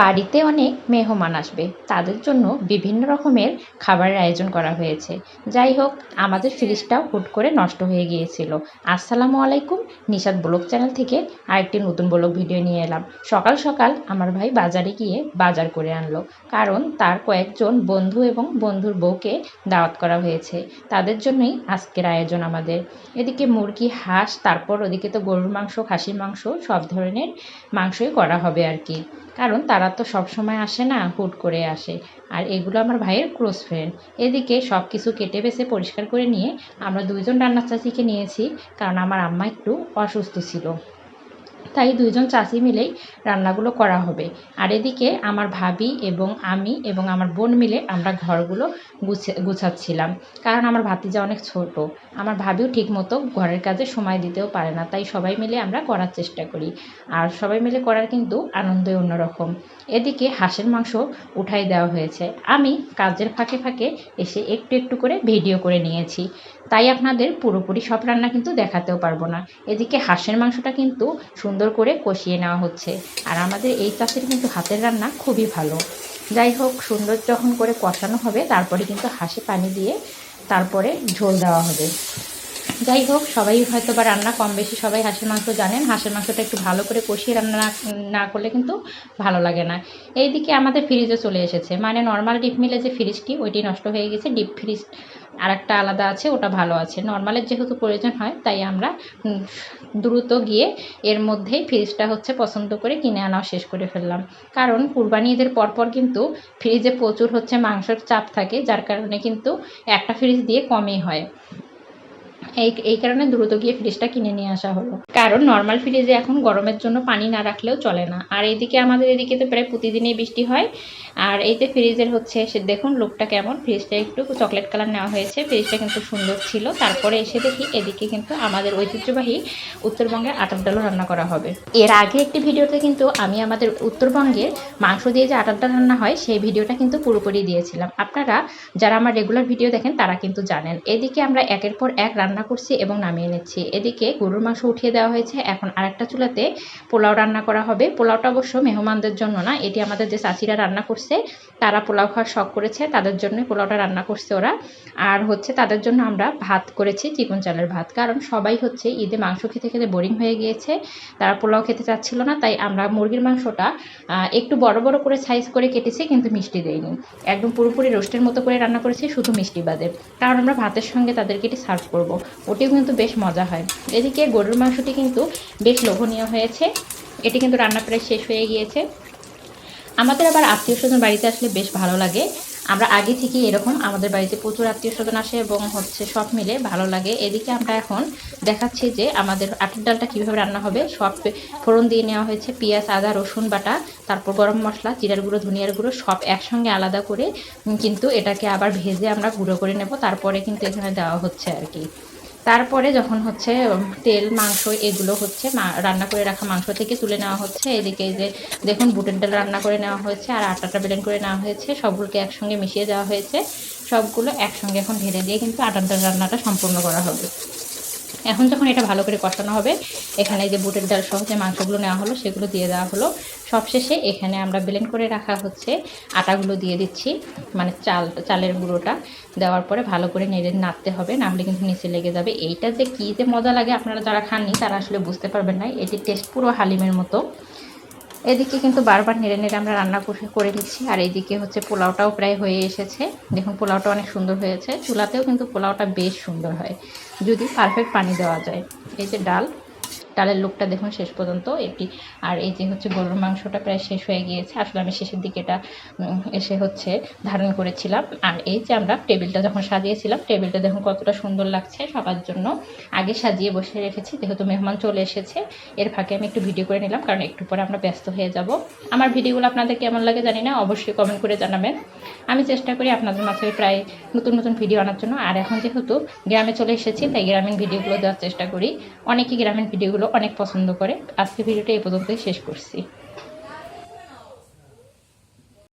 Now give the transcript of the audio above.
বাড়িতে অনেক মেহমান আসবে। তাদের জন্য বিভিন্ন রকমের খাবারের আয়োজন করা হয়েছে। যাই হোক, আমাদের ফ্রিজটাও হুট করে নষ্ট হয়ে গিয়েছিল। আসসালামু আলাইকুম নিশাদ ব্লগ চ্যানেল থেকে আরেকটি নতুন ব্লগ ভিডিও নিয়ে এলাম। সকাল সকাল আমার ভাই বাজারে গিয়ে বাজার করে আনলো, কারণ তার কয়েকজন বন্ধু এবং বন্ধুর বউকে দাওয়াত করা হয়েছে। তাদের জন্যই আজকের আয়োজন আমাদের। এদিকে মুরগি, হাঁস, তারপর ওদিকে তো গরুর মাংস, খাসির মাংস, সব ধরনের মাংসই করা হবে আর কি। কারণ তারা তো সব সময় আসে না, হুট করে আসে। আর এগুলো আমার ভাইয়ের ক্লোজ ফ্রেন্ড এদিকে সব কিছু কেটে বেছে পরিষ্কার করে নিয়ে আমরা দুইজন রান্নার চাচিকে নিয়েছি, কারণ আমার আম্মা একটু অসুস্থ ছিল। তাই দুইজন চাষি মিলেই রান্নাগুলো করা হবে। আর এদিকে আমার ভাবি এবং আমি এবং আমার বোন মিলে আমরা ঘরগুলো গুছে, গুছাচ্ছিলাম। কারণ আমার ভাতিজা অনেক ছোট। আমার ভাবিও ঠিক মতো ঘরের কাজে সময় দিতেও পারে না। তাই সবাই মিলে আমরা করার চেষ্টা করি। আর সবাই মিলে করার কিন্তু আনন্দই অন্যরকম। এদিকে হাঁসের মাংস উঠাই দেওয়া হয়েছে। আমি কাজের ফাঁকে ফাঁকে এসে একটু একটু করে ভিডিও করে নিয়েছি। তাই আপনাদের পুরোপুরি সব রান্না কিন্তু দেখাতেও পারব না। এদিকে হাঁসের মাংসটা কিন্তু সুন্দর করে কষিয়ে নেওয়া হচ্ছে। আর আমাদের এই চাষের কিন্তু হাতের রান্না খুবই ভালো। যাই হোক, সুন্দর যখন করে কষানো হবে, তারপরে কিন্তু হাঁসে পানি দিয়ে তারপরে ঝোল দেওয়া হবে। যাই হোক, সবাই হয়তো বা রান্না কম বেশি, সবাই হাঁসের মাংস জানেন। হাঁসের মাংসটা একটু ভালো করে কষিয়ে রান্না না করলে কিন্তু ভালো লাগে না। এইদিকে আমাদের ফ্রিজে চলে এসেছে। মানে নর্মাল ডিপ মিলে যে ফ্রিজটি ওইটি নষ্ট হয়ে গেছে। ডিপ ফ্রিজ আর একটা আলাদা আছে, ওটা ভালো আছে। নর্মালের যেহেতু প্রয়োজন হয়, তাই আমরা দ্রুত গিয়ে এর মধ্যেই ফ্রিজটা হচ্ছে পছন্দ করে কিনে আনাও শেষ করে ফেললাম। কারণ কুরবানি ঈদের পরপর কিন্তু ফ্রিজে প্রচুর হচ্ছে মাংসের চাপ থাকে, যার কারণে কিন্তু একটা ফ্রিজ দিয়ে কমই হয়। এই এই কারণে দ্রুত গিয়ে ফ্রিজটা কিনে নিয়ে আসা হলো। কারণ নর্মাল ফ্রিজে এখন গরমের জন্য পানি না রাখলেও চলে না। আর এইদিকে আমাদের এদিকে তো প্রায় প্রতিদিনই বৃষ্টি হয়। আর এইতে ফ্রিজের হচ্ছে, সে দেখুন লুকটা কেমন। ফ্রিজটা একটু চকলেট কালার নেওয়া হয়েছে। ফ্রিজটা কিন্তু সুন্দর ছিল। তারপরে এসে দেখি এদিকে কিন্তু আমাদের ঐতিহ্যবাহী উত্তরবঙ্গের আটার ডালও রান্না করা হবে। এর আগে একটি ভিডিওতে কিন্তু আমি আমাদের উত্তরবঙ্গের মাংস দিয়ে যে আটার ডাল রান্না হয়, সেই ভিডিওটা কিন্তু পুরোপুরি দিয়েছিলাম। আপনারা যারা আমার রেগুলার ভিডিও দেখেন, তারা কিন্তু জানেন। এদিকে আমরা একের পর এক রান্না করছি এবং নামিয়ে নিচ্ছি। এদিকে গরুর মাংস উঠিয়ে দেওয়া হয়েছে। এখন আরেকটা চুলাতে পোলাও রান্না করা হবে। পোলাওটা অবশ্য মেহমানদের জন্য না, এটি আমাদের যে চাচিরা রান্না করছে, তারা পোলাও খাওয়ার শখ করেছে, তাদের জন্য পোলাওটা রান্না করছে ওরা। আর হচ্ছে তাদের জন্য আমরা ভাত করেছি, চিকন চালের ভাত। কারণ সবাই হচ্ছে ঈদে মাংস খেতে খেতে বোরিং হয়ে গিয়েছে, তারা পোলাও খেতে চাচ্ছিল না, তাই আমরা মুরগির মাংসটা একটু বড় বড় করে সাইজ করে কেটেছি, কিন্তু মিষ্টি দেয়নি একদম পুরোপুরি রোস্টের মতো করে রান্না করেছি, শুধু মিষ্টি বাদে। কারণ আমরা ভাতের সঙ্গে তাদেরকে এটি সার্ভ করব। ওটিও কিন্তু বেশ মজা হয়। এদিকে গরুর মাংসটি কিন্তু বেশ লোভনীয় হয়েছে। এটি কিন্তু রান্না প্রায় শেষ হয়ে গিয়েছে। আমাদের আবার আত্মীয় স্বজন বাড়িতে আসলে বেশ ভালো লাগে। আমরা আগে থেকে এরকম আমাদের বাড়িতে প্রচুর আত্মীয় স্বজন আসে এবং হচ্ছে সব মিলে ভালো লাগে। এদিকে আমরা এখন দেখাচ্ছি যে আমাদের আটের ডালটা কীভাবে রান্না হবে। সব ফোড়ন দিয়ে নেওয়া হয়েছে পেঁয়াজ, আদা, রসুন বাটা, তারপর গরম মশলা, জিরার গুঁড়ো, ধনিয়ার গুঁড়ো সব একসঙ্গে আলাদা করে কিন্তু এটাকে আবার ভেজে আমরা গুঁড়ো করে নেব। তারপরে কিন্তু এখানে দেওয়া হচ্ছে আর কি। তারপরে যখন হচ্ছে তেল, মাংস এগুলো হচ্ছে রান্না করে রাখা মাংস থেকে তুলে নেওয়া হচ্ছে। এদিকে যে দেখুন, বুটের ডাল রান্না করে নেওয়া হয়েছে আর আটাটা বেলেন করে নেওয়া হয়েছে। সবগুলোকে একসঙ্গে মিশিয়ে দেওয়া হয়েছে। সবগুলো একসঙ্গে এখন ঢেলে দিয়ে কিন্তু আটার ডাল রান্নাটা সম্পূর্ণ করা হবে। এখন যখন এটা ভালো করে কষানো হবে, এখানে যে বুটের ডাল সহ যে মাংসগুলো নেওয়া হলো, সেগুলো দিয়ে দেওয়া হলো। সবশেষে এখানে আমরা ব্লেন্ড করে রাখা হচ্ছে আটাগুলো দিয়ে দিচ্ছি মানে চাল, চালের গুঁড়োটা। দেওয়ার পরে ভালো করে নেড়ে নাড়তে হবে নাহলে কিন্তু নিচে লেগে যাবে। এইটা যে কী যে মজা লাগে আপনারা যারা খাননি, তারা আসলে বুঝতে পারবেন না। এটি টেস্ট পুরো হালিমের মতো। এদিকে কিন্তু বারবার নেড়ে নেড়ে আমরা রান্না করে নিচ্ছি, আর এইদিকে হচ্ছে পোলাওটাও প্রায় হয়ে এসেছে। দেখুন, পোলাওটা অনেক সুন্দর হয়েছে। চুলাতেও কিন্তু পোলাওটা বেশ সুন্দর হয়, যদি পারফেক্ট পানি দেওয়া যায়। এই যে ডাল ডালের লুকটা দেখুন শেষ পর্যন্ত এটি। আর এই যে হচ্ছে গরুর মাংসটা প্রায় শেষ হয়ে গিয়েছে। আসলে আমি শেষের দিকে এটা এসে হচ্ছে ধারণ করেছিলাম। আর এই যে আমরা টেবিলটা যখন সাজিয়েছিলাম, টেবিলটা দেখুন কতটা সুন্দর লাগছে সবার জন্য। আগে সাজিয়ে বসে রেখেছি, যেহেতু মেহমান চলে এসেছে, এর ফাঁকে আমি একটু ভিডিও করে নিলাম, কারণ একটু পরে আমরা ব্যস্ত হয়ে যাব। আমার ভিডিওগুলো আপনাদের কেমন লাগে জানি না, অবশ্যই কমেন্ট করে জানাবেন। আমি চেষ্টা করি আপনাদের মাঝে প্রায় নতুন নতুন ভিডিও আনার জন্য। আর এখন যেহেতু গ্রামে চলে এসেছি, তাই গ্রামীণ ভিডিওগুলো দেওয়ার চেষ্টা করি। অনেকেই গ্রামীণ ভিডিওগুলো অনেক পছন্দ করে। আজকে ভিডিওটা এই পর্যন্তই। শেষ করছি।